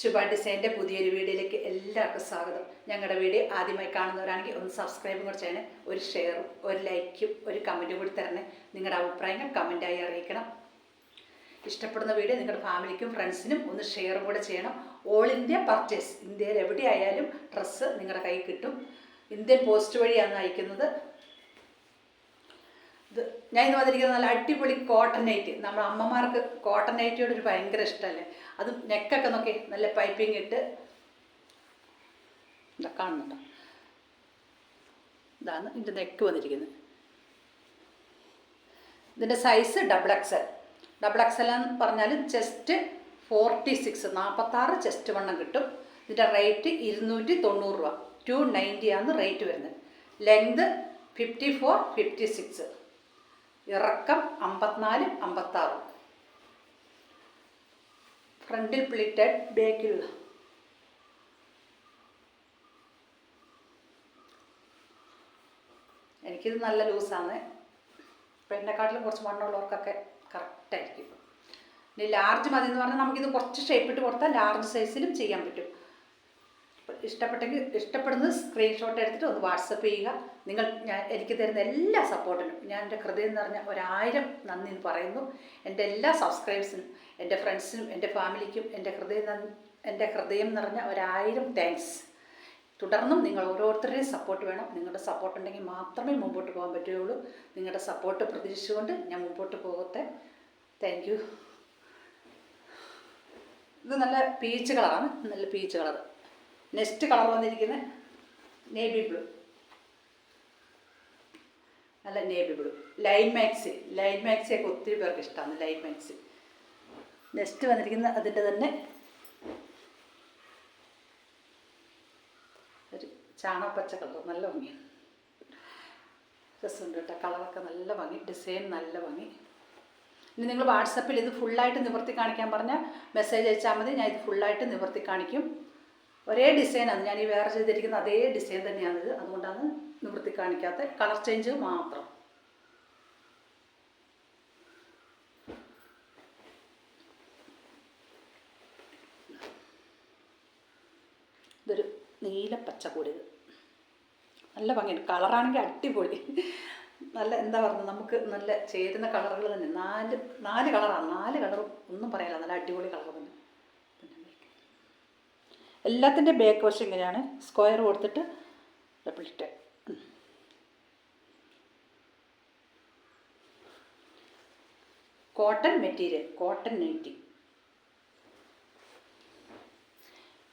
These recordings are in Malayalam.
ശുഭ ഡിസൈന്റെ പുതിയൊരു വീഡിയോയിലേക്ക് എല്ലാവർക്കും സ്വാഗതം. ഞങ്ങളുടെ വീഡിയോ ആദ്യമായി കാണുന്നവരാണെങ്കിൽ ഒന്ന് സബ്സ്ക്രൈബ് കൂടെ ഒരു ഷെയറും ഒരു ലൈക്കും ഒരു കമന്റും കൂടി തരണേ. നിങ്ങളുടെ അഭിപ്രായങ്ങൾ കമന്റായി അറിയിക്കണം. ഇഷ്ടപ്പെടുന്ന വീഡിയോ നിങ്ങളുടെ ഫാമിലിക്കും ഫ്രണ്ട്സിനും ഒന്ന് ഷെയറും കൂടെ ചെയ്യണം. ഓൾ ഇന്ത്യ പർച്ചേസ് ഇന്ത്യയിൽ എവിടെയായാലും ഡ്രസ്സ് നിങ്ങളുടെ കയ്യിൽ കിട്ടും. ഇന്ത്യൻ പോസ്റ്റ് വഴിയാണ് അയക്കുന്നത്. ഇത് ഞാൻ ഇന്ന് വന്നിരിക്കുന്നത് നല്ല അടിപൊളി കോട്ടൺ നൈറ്റ് നമ്മൾ അമ്മമാർക്ക് കോട്ടൺ നൈറ്റിയോട് ഒരു ഭയങ്കര ഇഷ്ടമല്ലേ? അത് നെക്കൊക്കെ നോക്കി നല്ല പൈപ്പിംഗ് ഇട്ട് ഇതാ കാണുന്നുണ്ടോ? ഇതാണ് ഇതിന്റെ നെക്ക് വന്നിരിക്കുന്നത്. ഇതിന്റെ size double XL double XL എന്ന് പറഞ്ഞാൽ ചെസ്റ്റ് ഫോർട്ടി സിക്സ് നാൽപ്പത്താറ് ചെസ്റ്റ് വണ്ണം കിട്ടും. ഇതിന്റെ റേറ്റ് ഇരുന്നൂറ്റി തൊണ്ണൂറ് രൂപ ടു നയന്റിയാണ് റേറ്റ് വരുന്നത്. Length fifty four fifty six ഇറക്കം അമ്പത്തിനാല് അമ്പത്താറ്. ഫ്രണ്ടിൽ പ്ലിറ്റഡ് ബാക്കിലുള്ള എനിക്കിത് നല്ല ലൂസാണ്. ഇപ്പം എന്നെക്കാട്ടിലും കുറച്ച് മണ്ണുള്ളവർക്കൊക്കെ കറക്റ്റായിരിക്കും ഇനി ലാർജ് മതി എന്ന് പറഞ്ഞാൽ നമുക്കിത് കുറച്ച് ഷേപ്പ് ഇട്ട് കൊടുത്താൽ ലാർജ് സൈസിലും ചെയ്യാൻ പറ്റും. ഇഷ്ടപ്പെട്ടെങ്കിൽ ഇഷ്ടപ്പെടുന്നത് സ്ക്രീൻഷോട്ട് എടുത്തിട്ട് ഒന്ന് വാട്സപ്പ് ചെയ്യുക. നിങ്ങൾ ഞാൻ എനിക്ക് തരുന്ന എല്ലാ സപ്പോർട്ടിനും ഞാൻ എന്റെ ഹൃദയം എന്ന് നിറഞ്ഞ ഒരായിരം നന്ദി എന്ന് പറയുന്നു. എന്റെ എല്ലാ സബ്സ്ക്രൈബേഴ്സിനും എന്റെ ഫ്രണ്ട്സിനും എന്റെ ഫാമിലിക്കും എന്റെ ഹൃദയം എന്റെ ഹൃദയം നിറഞ്ഞ ഒരായിരം താങ്ക്സ് തുടർന്നും നിങ്ങൾ ഓരോരുത്തരുടെയും സപ്പോർട്ട് വേണം. നിങ്ങളുടെ സപ്പോർട്ട് ഉണ്ടെങ്കിൽ മാത്രമേ മുമ്പോട്ട് പോകാൻ പറ്റുകയുള്ളൂ. നിങ്ങളുടെ സപ്പോർട്ട് പ്രതീക്ഷിച്ചുകൊണ്ട് ഞാൻ മുമ്പോട്ട് പോകട്ടെ. താങ്ക് യു ഇത് നല്ല പീച്ച് കളറാണ് നല്ല പീച്ച് കളർ നെക്സ്റ്റ് കളർ വന്നിരിക്കുന്നത് നേവി ബ്ലൂ. നല്ല navy blue. Line max line മാക്സിയൊക്കെ ഒത്തിരി പേർക്ക് ഇഷ്ടമാണ് ലൈൻ മാക്സ്. നെക്സ്റ്റ് വന്നിരിക്കുന്ന അതിന്റെ തന്നെ ഒരു ചാണകപ്പച്ച കളർ നല്ല ഭംഗിയാണ്. രസമുണ്ട് കേട്ടോ കളറൊക്കെ നല്ല ഭംഗി ഡിസൈൻ നല്ല ഭംഗി. ഇനി നിങ്ങൾ വാട്സപ്പിൽ ഇത് ഫുള്ളായിട്ട് നിവർത്തി കാണിക്കാൻ പറഞ്ഞാൽ മെസ്സേജ് അയച്ചാൽ മതി ഞാൻ ഇത് ഫുള്ളായിട്ട് നിവർത്തി കാണിക്കും. ഒരേ ഡിസൈനാണ് ഞാൻ ഈ വേറെ ചെയ്തിരിക്കുന്ന അതേ ഡിസൈൻ തന്നെയാണിത് അതുകൊണ്ടാണ് നിവൃത്തി കാണിക്കാത്ത കളർ ചേഞ്ച് മാത്രം. ഇതൊരു നീല പച്ച കൂടിയത് നല്ല ഭംഗിയുണ്ട്. കളറാണെങ്കിൽ അടിപൊളി. നല്ല എന്താ പറയുക നമുക്ക് നല്ല ചേരുന്ന കളറുകൾ തന്നെ. നാല് നാല് കളറാണ് നാല് കളറും ഒന്നും പറയാനില്ല. നല്ല അടിപൊളി കളർ എല്ലാത്തിന്റെ ബാക്ക് വശം ഇങ്ങനെയാണ്. സ്ക്വയർ കൊടുത്തിട്ട് ഡബിൾ ഇട്ട്. കോട്ടൺ മെറ്റീരിയൽ കോട്ടൺ നൈറ്റി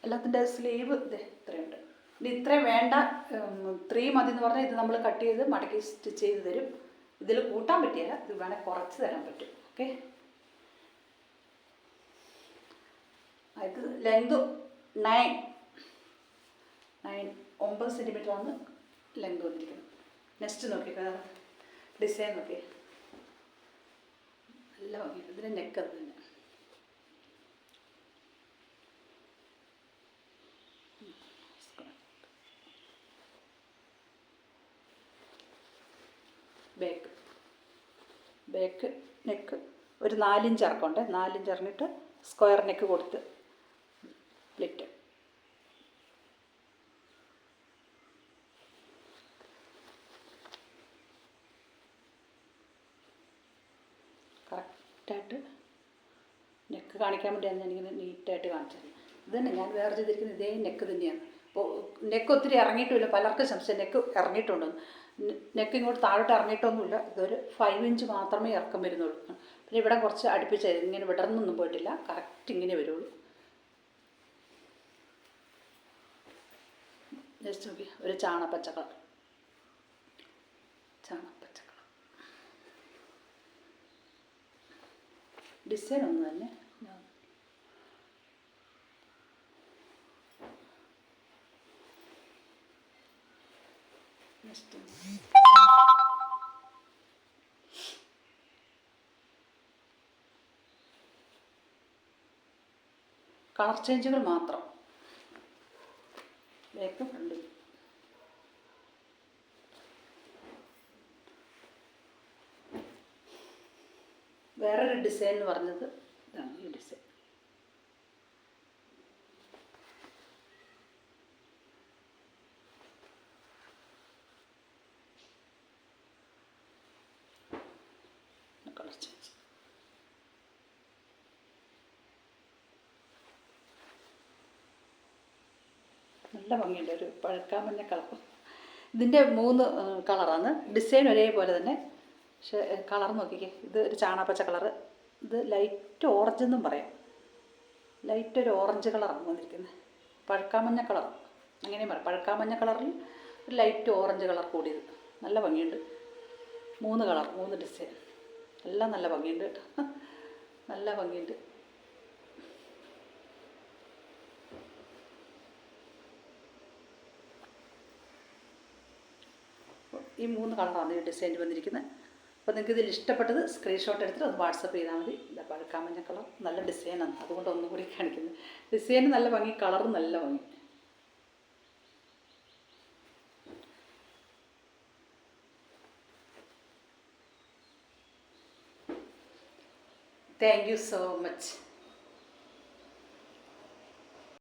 എല്ലാത്തിന്റെ സ്ലീവ് ഇത് ഇത്രയുണ്ട്. ഇത് ഇത്രയും വേണ്ട ത്രീ മതി എന്ന് പറഞ്ഞാൽ ഇത് നമ്മൾ കട്ട് ചെയ്ത് മടക്കി സ്റ്റിച്ച് ചെയ്ത് തരും. ഇതിൽ കൂട്ടാൻ പറ്റിയല്ല ഇത് വേണേൽ കുറച്ച് തരാൻ പറ്റും. ഓക്കെ അത് ലെങ്ത് നയൻ. നയൻ ഒമ്പത് സെന്റിമീറ്റർ ആണ് ലെങ്ത് വന്നിരിക്കുന്നത്. നെക്സ്റ്റ് നോക്കി ഡിസൈൻ നോക്കി നല്ല ഭംഗി. ഇതിന്റെ നെക്ക് അത് തന്നെ. ബേക്ക് ബേക്ക് നെക്ക് ഒരു നാലിഞ്ച് ഇറക്കമുണ്ട് നാലിഞ്ച് ഇറങ്ങിയിട്ട് സ്ക്വയർ നെക്ക് കൊടുത്ത് പ്ലിറ്റ് കറക്റ്റായിട്ട് നെക്ക് കാണിക്കാൻ വേണ്ടിയാണ് ഞാനിങ്ങനെ നീറ്റായിട്ട് കാണിച്ചത്. ഇത് തന്നെ ഞാൻ വേറെ ചെയ്തിരിക്കുന്നത് ഇതേ നെക്ക് തന്നെയാണ്. അപ്പോൾ നെക്ക് ഒത്തിരി ഇറങ്ങിയിട്ടുമില്ല പലർക്കും സംശയം. നെക്ക് ഇറങ്ങിയിട്ടുണ്ടെന്ന് നെക്ക് ഇങ്ങോട്ട് താഴോട്ട് ഇറങ്ങിയിട്ടൊന്നുമില്ല. ഇതൊരു ഫൈവ് ഇഞ്ച് മാത്രമേ ഇറക്കം വരുന്നുള്ളൂ. പിന്നെ ഇവിടെ കുറച്ച് അടുപ്പിച്ച് ഇങ്ങനെ വിടർന്നൊന്നും പോയിട്ടില്ല. കറക്റ്റ് ഇങ്ങനെ വരുള്ളൂ. ജസ്റ്റ് നോക്കി ഒരു ചാണ പച്ചക്കളർ ചാണപ്പച്ച കളർ ഡിസൈൻ ഒന്ന് തന്നെ. കളർ ചേഞ്ചുകൾ മാത്രം. ബാക്ക് ഫ്രണ്ട് വേറൊരു ഡിസൈൻ എന്ന് പറഞ്ഞത് ഇതാണ് ഈ ഡിസൈൻ നല്ല ഭംഗിയുണ്ട് ഒരു പഴക്കാമഞ്ഞ കളർ ഇതിന്റെ മൂന്ന് കളറാണ് ഡിസൈൻ ഒരേപോലെ തന്നെ. പക്ഷേ കളർ നോക്കിക്കേ. ഇത് ഒരു ചാണാപ്പച്ച കളറ്. ഇത് ലൈറ്റ് ഓറഞ്ച് എന്നും പറയാം. ലൈറ്റ് ഒരു ഓറഞ്ച് കളറാണ് വന്നിരിക്കുന്നത്. പഴുക്കാമഞ്ഞ കളർ. അങ്ങനെയും പറയാം. പഴുക്കാമഞ്ഞ കളറിൽ ഒരു ലൈറ്റ് ഓറഞ്ച് കളർ കൂടിയത്. നല്ല ഭംഗിയുണ്ട്. മൂന്ന് കളർ മൂന്ന് ഡിസൈൻ. എല്ലാം നല്ല ഭംഗിയുണ്ട് കേട്ടോ. നല്ല ഭംഗിയുണ്ട്. ഈ മൂന്ന് കളറാണ് ഈ ഡിസൈൻ വന്നിരിക്കുന്നത്. അപ്പോൾ നിങ്ങൾക്ക് ഇതിൽ ഇഷ്ടപ്പെട്ടത് സ്ക്രീൻഷോട്ട് എടുത്തിട്ട് ഒന്ന് വാട്സപ്പ് ചെയ്താൽ മതി. ഇതാ പഴുക്കാമഞ്ഞ കളർ നല്ല ഡിസൈനാണ് അതുകൊണ്ട് ഒന്നും കൂടി കാണിക്കുന്നത് ഡിസൈന് നല്ല ഭംഗി കളറും നല്ല ഭംഗി. Thank you so much